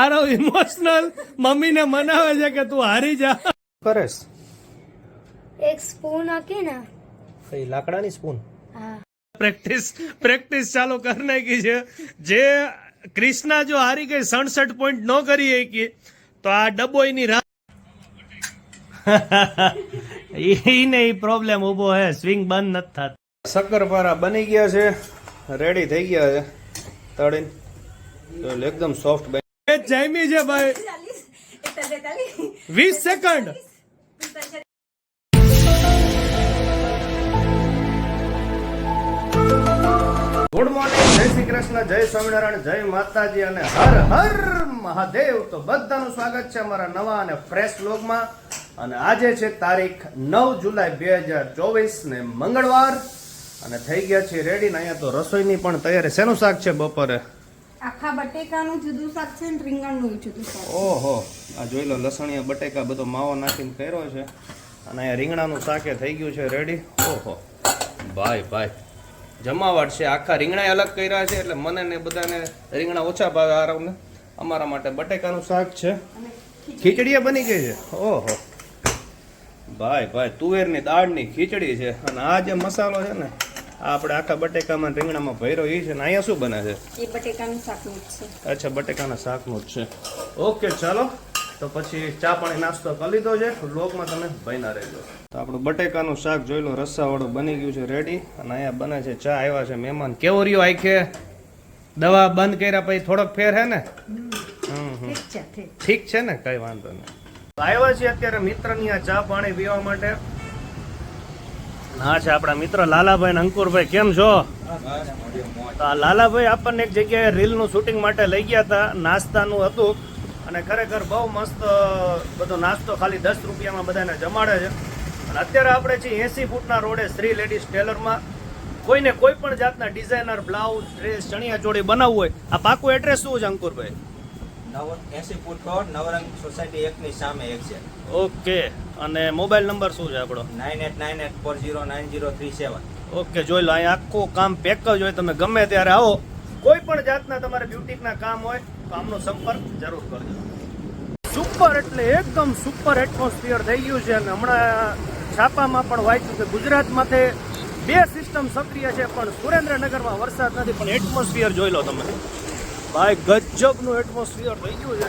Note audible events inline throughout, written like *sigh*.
Aarav emotional મમ્મીને મનાવે છે કે તું હારી જા. કરેશ એક સ્પૂન હતી ને. કઈ લાકડાની સ્પૂન હા. પ્રેક્ટિસ પ્રેક્ટિસ ચાલુ કરી નાખી છે. જે ક્રિષ્ના જો હારી ગઈ સડસઠ પોઈન્ટ ન કરી શકી તો આ ડબોઈની રાહ એને એ પ્રોબ્લેમ ઊભો હે સ્વિંગ બંધ નથી થતું. શક્કરપારા બની ગયા છે રેડી થઈ ગયા છે તળીને. એકદમ સોફ્ટ બની જામી છે ભાઈ. વીસ સેકન્ડ. ગુડ મોર્નિંગ જય શ્રી કૃષ્ણ, જય સ્વામિનારાયણ, જય માતાજી અને હર હર મહાદેવ. તો બધાનું સ્વાગત છે અમારા નવા અને ફ્રેશ વ્લોગમાં અને આજે છે તારીખ નવ જુલાઈ બે હજાર ચોવીસ ને મંગળવાર. અને થઈ ગયા છે રેડી ને અહીંયા તો રસોઈની પણ તૈયારી. શેનું શાક છે બપોરે? આખા બટેકાનું જુદું શાક છે ને રીંગણનું જુદું શાક ઓહો આ જોઈ લો લસણીયા બટેકા બધો માવો નાખીને કર્યો છે. અને અહીંયા રીંગણાનું શાકે થઈ ગયું છે રેડી ઓહો ભાઈ ભાઈ. જમાવટ છે. આખા રીંગણા અલગ કર્યા છે એટલે મને ને બધાને રીંગણા ઓછા ભાવે આરવને અમારા માટે બટેકાનું શાક છે. ખીચડીએ બની ગઈ છે? ઓહો. ભાઈ ભાઈ તુવેરની દાળની ખીચડી છે. અને આ જે મસાલો છે ને આપણે આખા બટેકામાં રીંગણામાં ભૈરો એ છે ને અહીંયા શું બને છે? એ બટેકાનું શાકનું જ છે. અચ્છા બટેકાના શાકનું જ છે. ઓકે ચાલો. તો પછી ચા પાણી નાસ્તો કરી લીધો છે. લોકમાં તમે બન્યા રહેજો. તો આપણું બટેકાનું શાક જોઈ લો રસ્સાવાળું બની ગયું છે રેડી અને અહીંયા બને છે ચા આવ્યા છે મહેમાન. કેવો રહ્યો આખે દવા બંધ કર્યા પછી થોડોક ફેર હે ને? ઠીક છે ને? કઈ વાંધો નહીં. તો આવ્યા છીએ અત્યારે મિત્રની આ ચા પાણી પીવા માટે. હા, છે આપણા મિત્ર લાલાભાઈ ને અંકુરભાઈ. કેમ છો? તો આ લાલાભાઈ આપણને એક જગ્યાએ રીલનું શૂટિંગ માટે લઈ ગયા હતા, નાસ્તાનું હતું. અને ખરેખર બહુ મસ્ત બધો નાસ્તો ખાલી દસ રૂપિયામાં બધાને જમાડે છે. અને અત્યારે આપણે છીએ એસી ફૂટના રોડે શ્રી લેડીઝ ટેલરમાં. કોઈને કોઈ પણ જાતના designer, blouse, dress chaniya choli બનાવવું હોય, આ પાકું એડ્રેસ શું છે અંકુરભાઈ? નવ એસી ફૂટ રોડ નવરંગ સોસાયટી એકની સામે એક છે. ઓકે. અને મોબાઈલ નંબર શું છે આપણો? Nine eight nine eight four zero nine zero three seven. Okay જોઈ લો અહીંયા આખું કામ પેક જ હોય તમે ગમે ત્યારે આવો. કોઈ પણ જાતના તમારે બ્યુટિકના કામ હોય તો આમનો સંપર્ક જરૂર કરજો. સુપર એટલે એકદમ સુપર એટમોસ્ફિયર થઈ ગયું છે અને હમણાં છાપામાં પણ વાંચ્યું કે ગુજરાતમાંથી બે સિસ્ટમ સક્રિય છે પણ સુરેન્દ્રનગરમાં વરસાદ નથી પણ એટમોસ્ફિયર જોઈ લો તમે. ભાઈ, ગજબનું એટમોસ્ફિયર થઈ ગયું છે.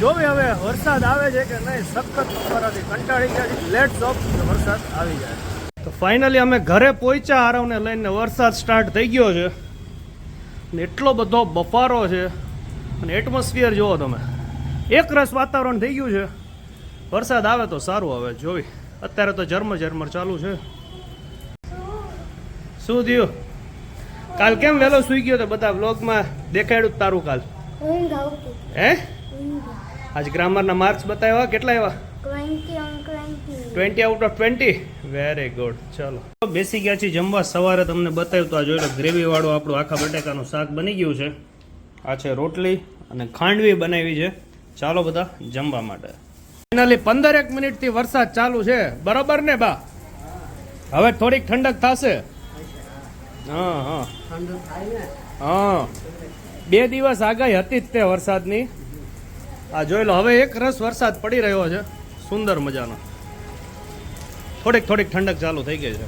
જોવે હવે વરસાદ આવે છે કે નહીં, સખત બપોરાથી કંટાળી ગયા છે લેટ્સ વરસાદ આવી જાય. તો ફાઇનલી અમે ઘરે પહોંચ્યા આરવને લઈને વરસાદ સ્ટાર્ટ થઈ ગયો છે. ને એટલો બધો બફારો છે. અને એટમોસ્ફિયર જુઓ તમે. એકરસ વાતાવરણ થઈ ગયું છે. વરસાદ આવે તો સારું આવે જોવી અત્યારે તો ઝરમર ઝરમર ચાલુ છે. શું થયું? કાલ કેમ વહેલો સુઈ ગયો તો બધા વ્લોગમાં દેખાડ્યું તારું કાલ? હે? આજ ગ્રામરના માર્ક્સ બતાવ્યા કેટલા આવ્યા? Twenty out of twenty very good ચલો. બેસી ગયા છીએ જમવા. સવારે તમને બતાવ્યું તો આ જોઈ લો ગ્રેવી વાળું આપણું આખા બટેકાનું શાક બની ગયું છે. આ છે રોટલી અને ખાંડવી બનાવી છે. ચાલો બધા જમવા માટે. ફાઇનલી પંદર એક મિનિટથી વરસાદ ચાલુ છે. બરોબર ને બા? હવે થોડીક ઠંડક થશે. હા હા. હા. બે દિવસ આગાહી હતી જ તે વરસાદની. આ જોઈ લો હવે એક રસ વરસાદ પડી રહ્યો છે. સુંદર મજાનો. થોડીક થોડીક ઠંડક ચાલુ થઈ ગઈ છે.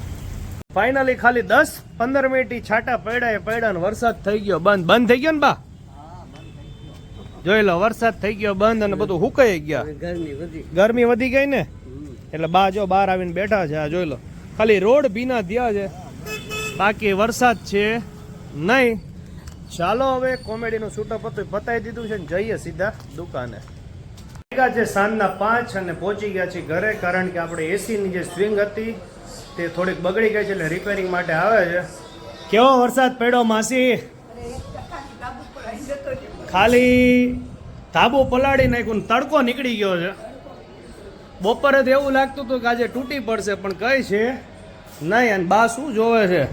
ફાઇનલી ખાલી દસ પંદર મિનિટ છાટા પડ્યા એ પડ્યા ને વરસાદ થઈ ગયો. બંધ. બંધ થઈ ગયો ને બા? જોઈ લો વરસાદ થઈ ગયો બંધ અને બધું હુકાઈ ગયા. ગરમી વધી. ગઈ ને? એટલે બા જો બહાર આવીને બેઠા છે આ જોઈ લો. ખાલી રોડ ભીના થયા છે. બાકી વરસાદ છે નહીં. ચાલો હવે કોમેડીનું શૂટઅપ હતું પતાવી દીધું છે ને જઈએ સીધા દુકાને. છે સાંજના પાંચ અને પહોંચી ગયા છીએ ઘરે, કારણ કે આપણે એસીની જે સ્વિંગ હતી તે થોડીક બગડી ગઈ છે એટલે રિપેરિંગ માટે આવે છે. કેવો વરસાદ પડ્યો માસી? ખાલી ધાબુ પલાળી નાખ્યું તડકો નીકળી ગયો છે. બપોરે તો એવું લાગતું હતું કે આજે તૂટી પડશે, પણ કઈ છે? નહીં, અને બા શું જોવે છે?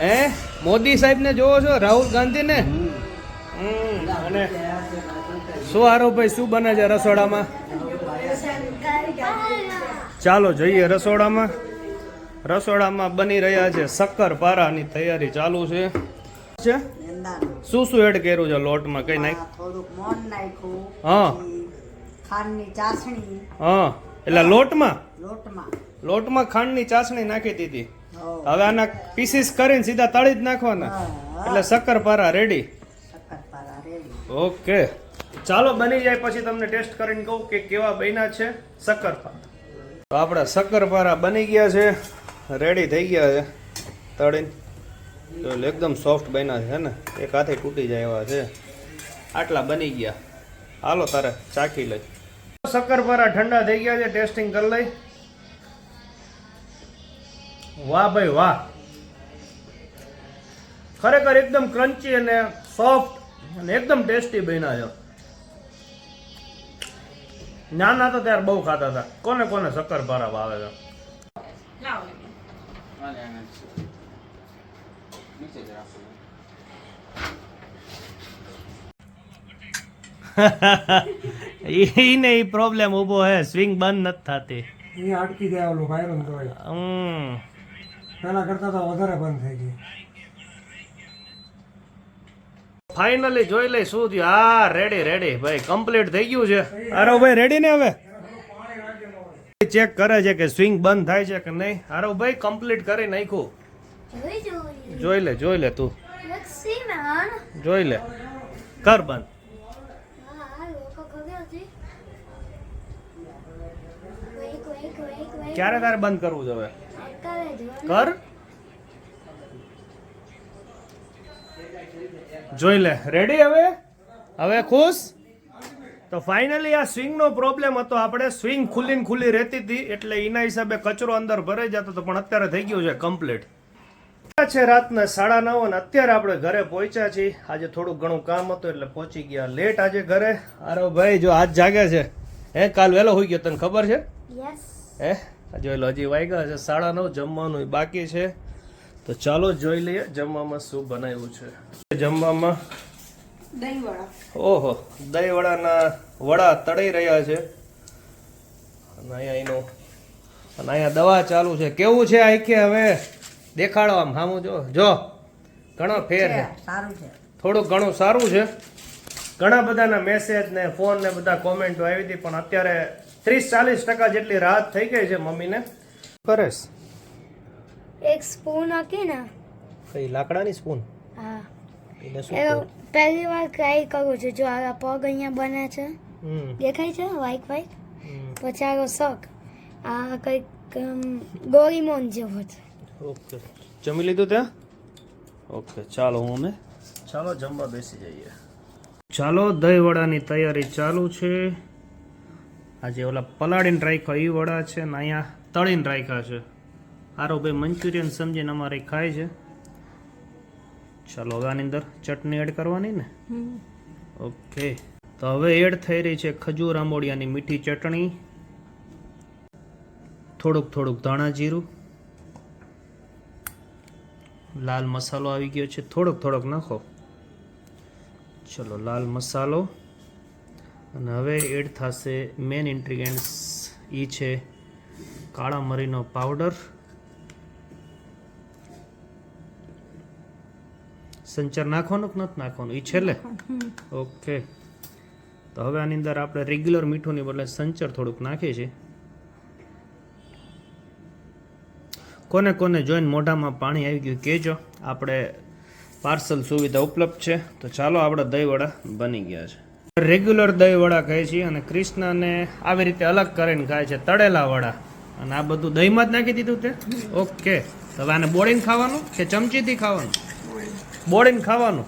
હે? મોદી સાહેબને જોવો છો? રાહુલ ગાંધીને? અને શું હારો ભાઈ શું બને છે રસોડામાં? ચાલો જઈએ રસોડામાં. રસોડામાં બની રહ્યા છે શક્કર પારાની તૈયારી ચાલુ છે. શું શું એડ કર્યું છે લોટમાં? કઈ નાખ થોડુંક મોણ નાખ્યું હા. ખાંડની ચાસણી. હા એટલે લોટમાં? લોટમાં. લોટમાં ખાંડની ચાસણી નાખી દીધી. હવે આના પીસીસ કરીને સીધા તળી જ નાખવાના. એટલે શક્કરપારા રેડી ઓકે. ચાલો બની જાય પછી તમને ટેસ્ટ કરીને કહું કે કેવા બન્યા છે શક્કરપારા. તો આપણા શક્કરપારા બની ગયા છે. રેડી થઈ ગયા છે. તળીને. તો એકદમ સોફ્ટ બન્યા છે ને? એક હાથે તૂટી જાય એવા છે. આટલા બની ગયા. હાલો તારે ચાખી લઈ. શક્કરપારા ઠંડા થઈ ગયા છે. ટેસ્ટિંગ કરી લઈ. વાહ ભાઈ વાહ. ખરેખર એકદમ ક્રન્ચી અને સોફ્ટ અને એકદમ ટેસ્ટી બન્યા છે. નાના તો ત્યારે બહુ ખાતા હતા. કોને કોને શક્કરપારા ભાવે છે? એને એ પ્રોબ્લેમ ઊભો હે સ્વિંગ બંધ નથી થતી. એ અટકી જાય ઓલો વાયરલ હોય. હમ. પહેલા કરતા તો વધારે બંધ થઈ ગઈ. ફાઇનલી જોઈ લઈ શું થયું? હા રેડી રેડી ભાઈ કમ્પ્લીટ થઈ ગયું છે. આરો ભાઈ રેડી ને હવે? ચેક કરે છે કે સ્વિંગ બંધ થાય છે કે નહીં? આરો ભાઈ કમ્પ્લીટ કરી નાખ્યું. જોઈ લે જોઈ લે તું. જોઈ લે. કર બંધ. ક્યારે તારે બંધ કરવું છે હવે. કર. જોઈ લે રેડી હવે? હવે ખુશ? તો ફાઇનલી આ સ્વિંગનો પ્રોબ્લેમ હતો. આપણે સ્વિંગ ખુલ્લી ખુલ્લી રહેતી હતી એટલે એના હિસાબે કચરો અંદર ભરાઈ જતો હતો પણ અત્યારે થઈ ગયું છે કમ્પ્લીટ છે રાતના સાડા નવ અને અત્યારે આપણે ઘરે પહોંચ્યા છીએ. આજે થોડું ઘણું કામ હતું એટલે પહોંચી ગયા લેટ આજે ઘરે. અરે ભાઈ જો આજ જાગે છે. હે કાલ વહેલો હોઈ ગયો તને ખબર છે? હે? જોઈ લો હજી વાગ્યા છે સાડા નવ જમવાનું બાકી છે. તો ચાલો જોઈ લઈએ જમવામાં શું બનાવ્યું છે. જમવામાં દહીં ઓહો દહીં વડાના વડા તળાઈ રહ્યા છે. અને અહીંયા એનું અને અહીંયા દવા ચાલુ છે. કેવું છે આખે હવે? દેખાડો આમ હામું જો જો. ઘણો ફેર છે. સારું છે. થોડુંક ઘણું સારું છે. ઘણા બધાના મેસેજ ને ફોન ને બધા કોમેન્ટો આવી હતી પણ અત્યારે ત્રીસ ચાલીસ ટકા જેટલી રાહત થઈ ગઈ છે મમ્મીને. કરેશ એક સ્પૂન હતી ને. કઈ લાકડાની સ્પૂન હા. શું પહેલી વાર ટ્રાય કરું છું. જો આ પગ અહીંયા બને છે. હમ, દેખાય છે? વાઇક વાઈક હમ, પછી આરો શક આ કંઈક ગોરીમોન જેવો છે. ઓકે. જમી લીધું ત્યાં? ઓકે ચાલો હું અમે ચાલો જમવા બેસી જઈએ. ચાલો દહીં વડાની તૈયારી ચાલુ છે. આજે ઓલા પલાળીને રાખ્યા એ વડા છે ને અહીંયા તળીને રાખ્યા છે. સારો ભાઈ મંચુરિયન સમજીને અમારે ખાય છે. ચાલો હવે આની અંદર ચટણી એડ કરવાની ને? ઓકે. તો હવે એડ થઈ રહી છે ખજૂર આંબોડિયાની મીઠી ચટણી. થોડુંક થોડુંક ધાણા જીરું. લાલ મસાલો આવી ગયો છે. થોડોક થોડોક નાખો. ચલો લાલ મસાલો. અને હવે એડ થશે મેન ઇન્ટ્રીગેન્ટ્સ એ છે કાળા મરીનો પાવડર સંચર નાખવાનું કે નથી નાખવાનું? એ છેલ્લે? ઓકે. તો હવે આની અંદર આપણે રેગ્યુલર મીઠુંની બદલે સંચર થોડુંક નાખીએ છીએ. કોને કોને જોઈને મોઢામાં પાણી આવી ગયું કહેજો. આપણે પાર્સલ સુવિધા ઉપલબ્ધ છે. તો ચાલો આપણે દહીંવડા બની ગયા છે. રેગ્યુલર દહીંવડા ખાય છીએ અને કૃષ્ણને આવી રીતે અલગ કરીને ખાય છે તળેલા વડા અને આ બધું દહીંમાં જ નાખી દીધું તે? ઓકે. હવે આને બોળીને ખાવાનું કે ચમચીથી ખાવાનું? બોળીને ખાવાનું?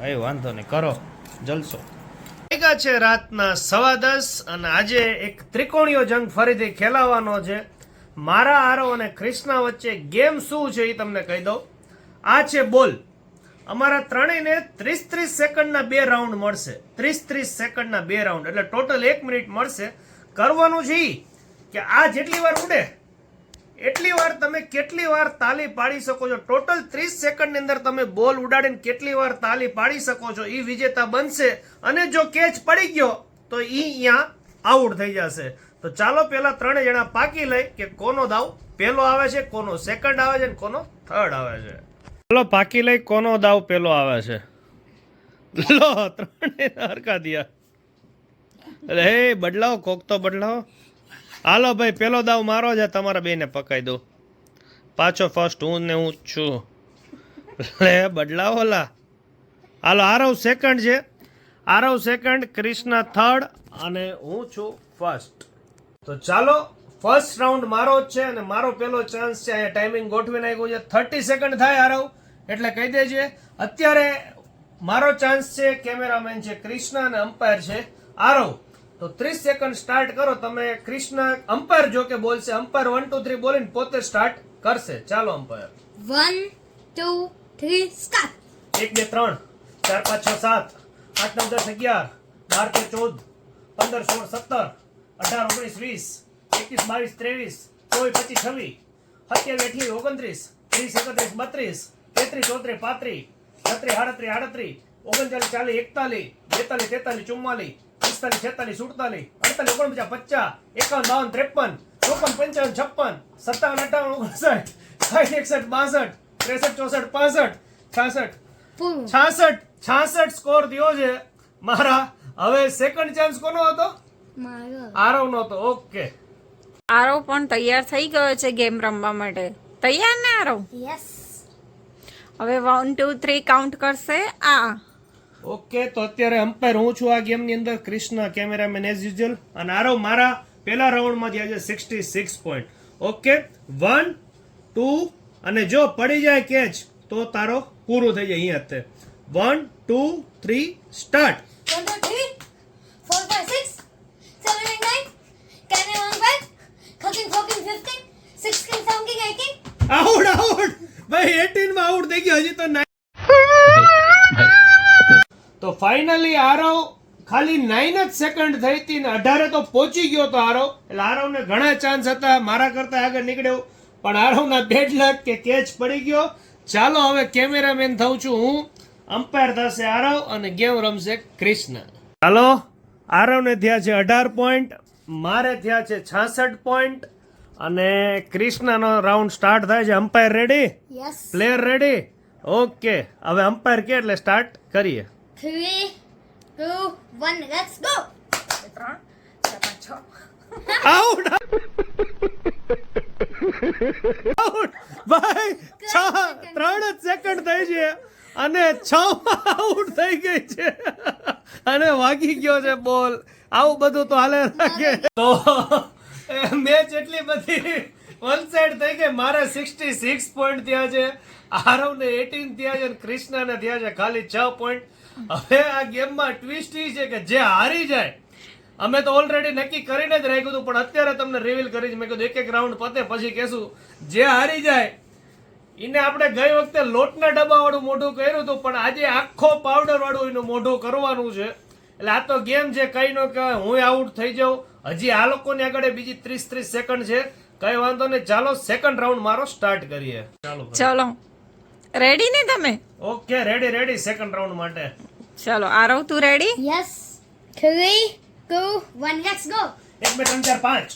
કઈ વાંધો નહીં. કરો. જલસો. વાગ્યા છે રાતના સવા દસ અને આજે એક ત્રિકોણીયો જંગ ફરીથી ખેલાવાનો છે. મારા આરો અને ક્રિષ્ના વચ્ચે ગેમ શું છે એ તમને કહી દઉં. આ છે બોલ. અમારા ત્રણેયને ત્રીસ ત્રીસ સેકન્ડના બે રાઉન્ડ મળશે. ત્રીસ ત્રીસ સેકન્ડના બે રાઉન્ડ. એટલે ટોટલ એક મિનિટ મળશે. કરવાનું છે કે આ જેટલી વાર ઉડે, એટલી વાર તમે કેટલી વાર તાલી પાડી શકો છો. ટોટલ ત્રીસ સેકન્ડની અંદર તમે બોલ ઉડાડીને કેટલી વાર તાલી પાડી શકો છો. એ વિજેતા બનશે. અને જો કેચ પડી ગયો, તો એ અહીંયા આઉટ થઈ જશે. તો ચાલો પહેલાં ત્રણે જણા પાકી લઈ કે કોનો દાવ પહેલો આવે છે, કોનો સેકન્ડ આવે છે ને કોનો થર્ડ આવે છે. ચાલો પાકી લઈ કોનો દાવ પેલો આવે છે? લો ત્રણે હરકા દિયા. અરે, હે, બદલાવો, કોક તો બદલાવો. હાલો ભાઈ, પેલો દાવ મારો છે, તમારા બેને પકાઈ દો પાછો ફર્સ્ટ હું ને હું છું. લે, બદલાવો, લા. હાલો, આરવ સેકન્ડ છે. આરવ સેકન્ડ ક્રિષ્ના થર્ડ અને હું છું ફર્સ્ટ તો ચાલો ફર્સ્ટ રાઉન્ડ મારો જ છે, અને મારો પેલો ચાન્સ છે, અહીંયા ટાઈમિંગ ગોઠવી નાખ્યું છે. થર્ટી સેકન્ડ થાય, આરવ. એટલે કહી દેજે અત્યારે મારો ચાન્સ છે કેમેરામેન છે કૃષ્ણ અને અમ્પાયર છે. આરવ તો ત્રીસ સેકન્ડ સ્ટાર્ટ કરો. તમે કૃષ્ણ અમ્પાયર જો કે બોલશે. અમ્પાયર વન ટુ થ્રી બોલીને પોતે સ્ટાર્ટ કરશે. ચાલો umpire one two three start એક બે ત્રણ ચાર પાંચ છ સાત આઠ નવ દસ અગિયાર બાર તેર ચૌદ પંદર સોળ સત્તર અઢાર ઓગણીસ વીસ એકવીસ બાવીસ ત્રેવીસ ચોવીસ પચીસ છવ્વીસ સત્યાવીસ અઠ્યાવીસ ઓગણત્રીસ ત્રીસ એકત્રીસ બત્રીસ તેત્રીસ ચોત્રી પાંત્રીસ છત્રી આડત્રી આડત્રી ઓગણચાલીસ ચાલીસ એકતાલીસ બેતાલીસ તેતાલીસ ચુમ્માલીસ પિસ્તાલીસ છેતાલીસ સુડતાલીસ અડતાલીસ ઓગણપચાસ પચાસ એકાવન બાવન ત્રેપન ચોપન પંચાવન છપ્પન સત્તાવન અઠાવન ઓગણસાઠ સાઠ એકસઠ બાસઠ ત્રેસઠ ચોસઠ પાસઠ છાસઠ છાસઠ છાસઠ સ્કોર થયો છે. મારા હવે સેકન્ડ ચાન્સ કોનો હતો? આરવ નો હતો. ઓકે આરવ પણ તૈયાર થઈ ગયો છે ગેમ રમવા માટે. તૈયાર ને આરવ? યસ હવે વન ટુ થ્રી કાઉન્ટ કરશે. આ. ઓકે તો અત્યારે અમ્પાયર હું છું આ ગેમની અંદર. કૃષ્ણ કેમેરામેન એઝ યુઝ્યુઅલ અને આરો મારા પહેલા રાઉન્ડમાંથી થયા છે sixty six point okay one two અને જો પડી જાય કેચ તો તારો પૂરું થઈ જાય અહીંયા હતે તે. One two three start. Out out ભાઈ 18 માં આઉટ થઈ ગયો, હજી તો. તો ફાઇનલી આરવ ખાલી નાઇન જ સેકન્ડ થઈ હતી ને 18 તો પહોંચી ગયો તો આરવ એટલે આરવને ઘણા ચાન્સ હતા, મારા કરતા આગળ નીકળ્યો. પણ આરવના બેડ લક કે કેચ પડી ગયો. ચાલો હવે કેમેરામેન થઉં છું હું. અમ્પાયર થશે આરવ અને ગેમ રમશે કૃષ્ણ ચાલો આરવને થયા છે અઢાર પોઈન્ટ મારે થયા છે છાસઠ પોઈન્ટ અને કૃષ્ણનો રાઉન્ડ સ્ટાર્ટ થાય છે. Umpire ready player ready okay હવે અમ્પાયર કે એટલે સ્ટાર્ટ કરીએ. Three two one let's go ત્રણ ચાર પાંચ છ. આઉટ આઉટ ભાઈ છ ત્રણ જ સેકન્ડ થઈ છે. અને છ આઉટ થઈ ગઈ છે. અને વાગી ગયો છે બોલ આવું બધું તો હાલે રાખે. તો મેચ એટલી બધી વન થઈ ગઈ. મારે સિક્સટી સિક્સ પોઈન્ટ થયા છે. આરવ ને એટીન થયા છે કૃષ્ણને થયા છે ખાલી છ પોઈન્ટ હવે આ ગેમમાં ટ્વિસ્ટ એ છે કે જે હારી જાય, અમે તો ઓલરેડી નક્કી કરીને જ રાખ્યું હતું, પણ અત્યારે તમને રિવીલ કરી. મેં કીધું એક એક રાઉન્ડ પતે, પછી કહેશું, જે હારી જાય એને આપણે ગઈ વખતે લોટના ડબ્બાવાળું મોઢું કર્યું હતું, પણ આજે આખો પાવડર વાળું એનું મોઢું કરવાનું છે. એટલે આ તો ગેમ છે, કઈ નો કહેવાય. હું આઉટ થઈ જાઉં. હજી આ લોકોની આગળ બીજી ત્રીસ ત્રીસ સેકન્ડ છે. કઈ વાંધો નહીં ચાલો સેકન્ડ રાઉન્ડ મારો સ્ટાર્ટ કરીએ. ચાલો ચાલો. રેડી ને તમે? Okay ready ready second round માટે. ચલો આરવ તું ready yes Three, two, one, let's go એક બે ત્રણ ચાર પાંચ.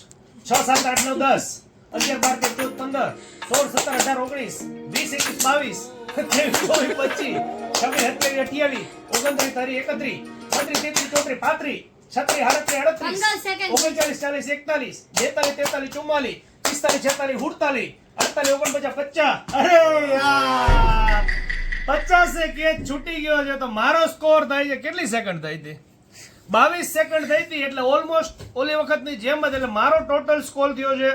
છ સાત આઠ નવ દસ. અગિયાર બાર તેર ચૌદ પંદર. સોળ સત્તર અઢાર ઓગણીસ. વીસ એકવીસ બાવીસ. ત્રેવીસ ચોવીસ પચીસ. છવ્વીસ સત્યાવીસ અઠ્યાવીસ. ઓગણત્રીસ તારીખ એકત્રીસ. બત્રીસ તેત્રીસ ચોત્રીસ પાંત્રીસ. છત્રીસ આડત્રીસ આડત્રીસ ઓગણચાલીસ ચાલીસ એકતાલીસ. બેતાલીસ તેતાલીસ ચુમ્માલીસ. પિસ્તાલીસ છેતાલીસ સુડતાલીસ અડતાલીસ ઓગણપચાસ પચાસ. અરે પચાસે કેચ છૂટી ગયો છે તો મારો સ્કોર થાય છે. કેટલી સેકન્ડ થઈ હતી? બાવીસ સેકન્ડ થઈ હતી એટલે ઓલમોસ્ટ ઓલી વખતની જેમ જ એટલે મારો ટોટલ સ્કોર થયો છે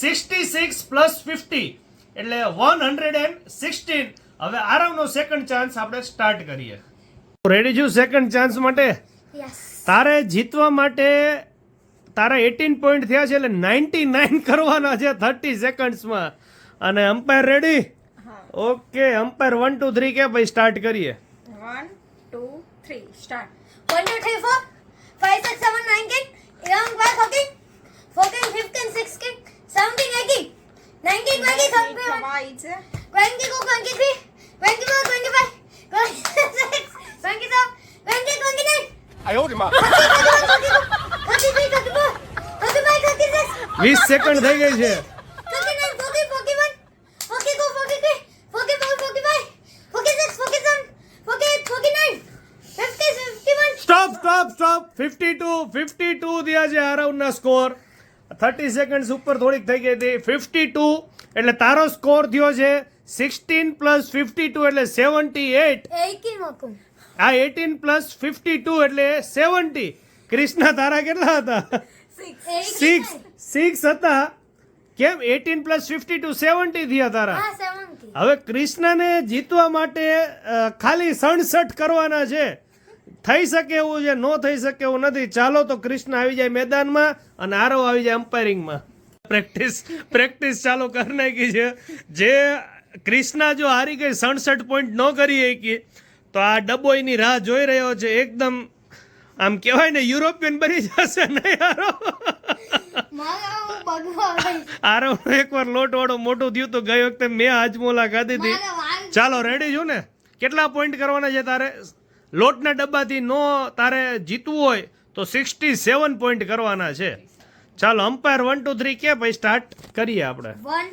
સિક્સટી સિક્સ પ્લસ ફિફ્ટી એટલે વન હંડ્રેડ એન્ડ સિક્સટીન હવે આરામનો સેકન્ડ ચાન્સ આપણે સ્ટાર્ટ કરીએ. રેડી છું સેકન્ડ ચાન્સ માટે? Yes. તારે જીતવા માટે તારા એટીન પોઈન્ટ થયા છે એટલે નાઇન્ટી નાઇન *laughs* કરવાના છે થર્ટી સેકન્ડ્સમાં અને umpire ready okay umpire one two three કે ભાઈ સ્ટાર્ટ કરીએ? One two three start one two three four five six seven nine ten, second થઈ ગઈ છે. Stop stop stop fifty two fifty two થયા છે આરવના સ્કોર થર્ટી સેકન્ડ્સ ઉપર થોડીક થઈ ગઈ હતી. ફિફ્ટી ટુ એટલે તારો સ્કોર થયો છે સિક્સટીન પ્લસ ફિફ્ટી ટુ એટલે સેવન્ટી એટ આ એટીન પ્લસ ફિફ્ટી ટુ એટલે સેવન્ટી ક્રિષ્ના તારા કેટલા હતા? સિક્સ સિક્સ હતા. કેમ? Eighteen plus fifty two seventy થયા તારા. હવે કૃષ્ણને જીતવા માટે ખાલી સડસઠ કરવાના છે. થઈ શકે એવું છે નો થઈ શકે એવું નથી. ચાલો તો કૃષ્ણ આવી જાય મેદાનમાં અને આરો આવી જાય અમ્પાયરિંગમાં પ્રેક્ટિસ પ્રેક્ટિસ ચાલુ કરી નાખી છે. જે કૃષ્ણા જો હારી ગઈ સડસઠ પોઈન્ટ ન કરી શકી તો આ ડબ્બોઈની રાહ જોઈ રહ્યો છે. એકદમ આમ કહેવાય ને યુરોપિયન બની જશે નહીં આરો હું એકવાર લોટ વાળો મોટું થયું તો ગઈ વખતે મેં હાજમોલા ખાધી હતી. ચાલો રેડી છું ને? કેટલા પોઈન્ટ કરવાના છે તારે? લોટના ડબ્બાથી નો તારે જીતવું હોય તો સિક્સટી સેવન પોઈન્ટ કરવાના છે. ચાલો અમ્પાયર વન ટુ થ્રી કે ભાઈ સ્ટાર્ટ કરીએ આપણે? વન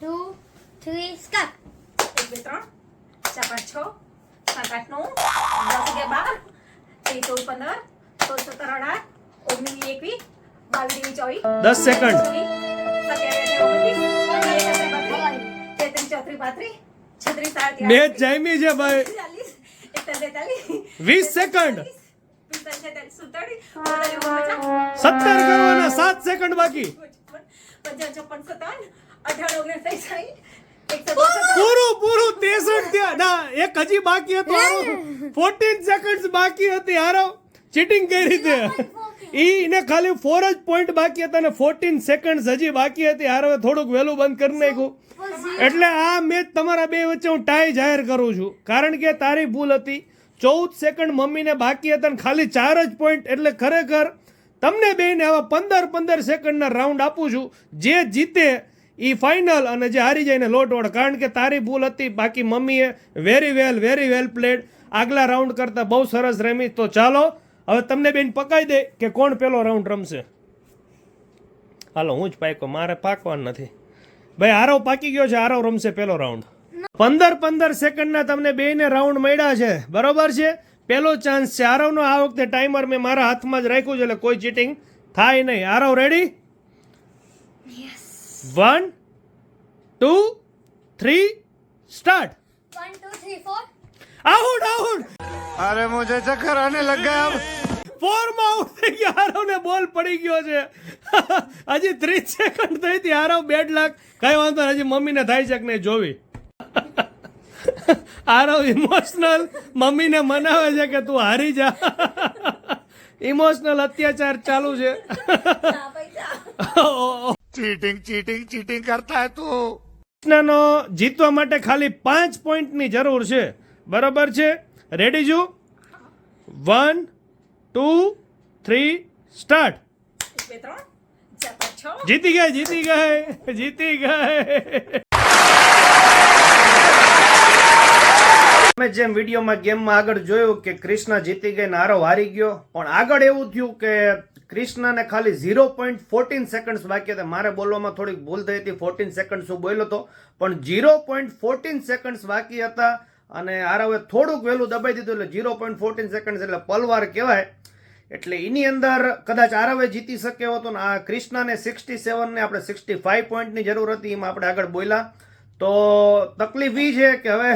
ટુ થ્રી સ્ટાર્ટ એક બે ત્રણ ચાર પાંચ છ સાત આઠ નવ દસ અગિયાર બાર તેર ચૌદ પંદર સોળ સત્તર અઢાર ઓગણીસ એકવીસ દસ સેકન્ડ. મેં મેચ જામી છે ભાઈ. વીસ સેકન્ડ. સત્તર કરવાના સાત સેકન્ડ બાકી. પૂરું પૂરું તેસઠ થયા. ના એક હજી બાકી હતું ફોર્ટીન સેકન્ડ બાકી હતી હારો. ચીટિંગ કરી રીતે ઈ ને ખાલી ફોર જ પોઈન્ટ બાકી હતા ને ફોર્ટીન સેકન્ડ હજી બાકી હતી. હારો થોડુંક વહેલું બંધ કરી નાખ્યું. એટલે આ મેચ તમારા બે વચ્ચે હું ટાઈ જાહેર કરું છું. કારણ કે તારી ભૂલ હતી. ચૌદ સેકન્ડ મમ્મીને બાકી હતા ને ખાલી ચાર જ પોઈન્ટ એટલે ખરેખર તમને બેને આવા પંદર પંદર સેકન્ડના રાઉન્ડ આપું છું. જે જીતે એ ફાઇનલ અને જે હારી જાય ને લોટવડ કારણ કે તારી ભૂલ હતી. બાકી મમ્મીએ very well very well played આગલા રાઉન્ડ કરતાં બહુ સરસ રમી. તો ચાલો હવે તમને બેન પકાઈ દે કે કોણ પેલો રાઉન્ડ રમશે? હાલો હું જ પાક્યો. મારે પાકવાનું નથી. ભાઈ આરવ પાકી ગયો છે આરવ રમશે પેલો રાઉન્ડ પંદર પંદર સેકન્ડના તમને બેને રાઉન્ડ મળ્યા છે. બરોબર છે? પેલો ચાન્સ છે. આરવનો આ વખતે ટાઈમર મેં મારા હાથમાં જ રાખ્યું છે એટલે કોઈ ચીટિંગ થાય નહીં. Aarav ready one two three start out out અરે મુજે ચક્કર આને લગ ગયા ફોરમાં આઉટ થઈ ગયા. આરવ ને બોલ પડી ગયો છે. *laughs* હજી ત્રીસ સેકન્ડ થઈ હતી. આરવ બેડ લાખ કઈ વાંધો હજી મમ્મીને થાય છે કે નહીં જોવી. *laughs* આરવ ઇમોશનલ મમ્મીને મનાવે છે કે તું હારી જા. *laughs* ઇમોશનલ અત્યાચાર ચાલુ છે. ચીટિંગ ચીટિંગ ચીટિંગ કરતા હે તું. કૃષ્ણનો જીતવા માટે ખાલી પાંચ પોઈન્ટની જરૂર છે. બરોબર છે? રેડી જુ વન ટુ થ્રી સ્ટાર્ટ જીતી ગઈ જીતી ગઈ જીતી ગઈ. તમે જેમ વિડીયોમાં ગેમમાં આગળ જોયું કે કૃષ્ણ જીતી ગઈ ને આરવ હારી ગયો પણ આગળ એવું થયું કે કૃષ્ણને ખાલી ઝીરો પોઈન્ટ ફોર્ટીન સેકન્ડ્સ બાકી હતા. મારે બોલવામાં થોડીક ભૂલ થઈ હતી ફોર્ટીન સેકન્ડ હું બોલ્યો હતો પણ ઝીરો પોઈન્ટ ફોર્ટીન સેકન્ડ્સ બાકી હતા. અને આરવે થોડુંક વહેલું દબાઈ દીધું એટલે ઝીરો પોઈન્ટ ફોર્ટીન સેકન્ડ એટલે પલવાર કહેવાય. એટલે એની અંદર કદાચ આરવે જીતી શક્યો હતો ને આ ક્રિષ્નાને સિક્સટી સેવનને આપણે સિક્સટી ફાઈવ પોઈન્ટની જરૂર હતી, એમાં આપણે આગળ બોલ્યા. તો તકલીફ એ છે કે હવે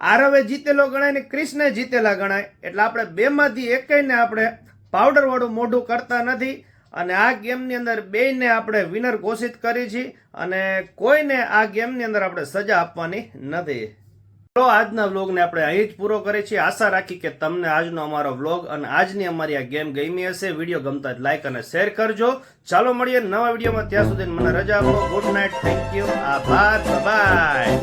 આરવે જીતેલો ગણાય ને ક્રિષ્ને જીતેલા ગણાય. એટલે આપણે બેમાંથી એકને આપણે પાવડરવાળું મોઢું કરતા નથી. અને આ ગેમની અંદર બેયને આપણે વિનર ઘોષિત કરી છે. અને કોઈને આ ગેમની અંદર આપણે સજા આપવાની નથી. તો આજના વ્લોગને આપણે અહીં જ પૂરો કરીએ છીએ. આશા રાખી કે તમને આજનો અમારો વ્લોગ અને આજની અમારી આ ગેમ ગમી હશે. વીડિયો ગમતા જ લાઈક અને શેર કરજો. ચાલો મળીએ નવા વિડીયોમાં. ત્યાં સુધી મને રજા આપો. Good night. Thank you. આભાર. બાય.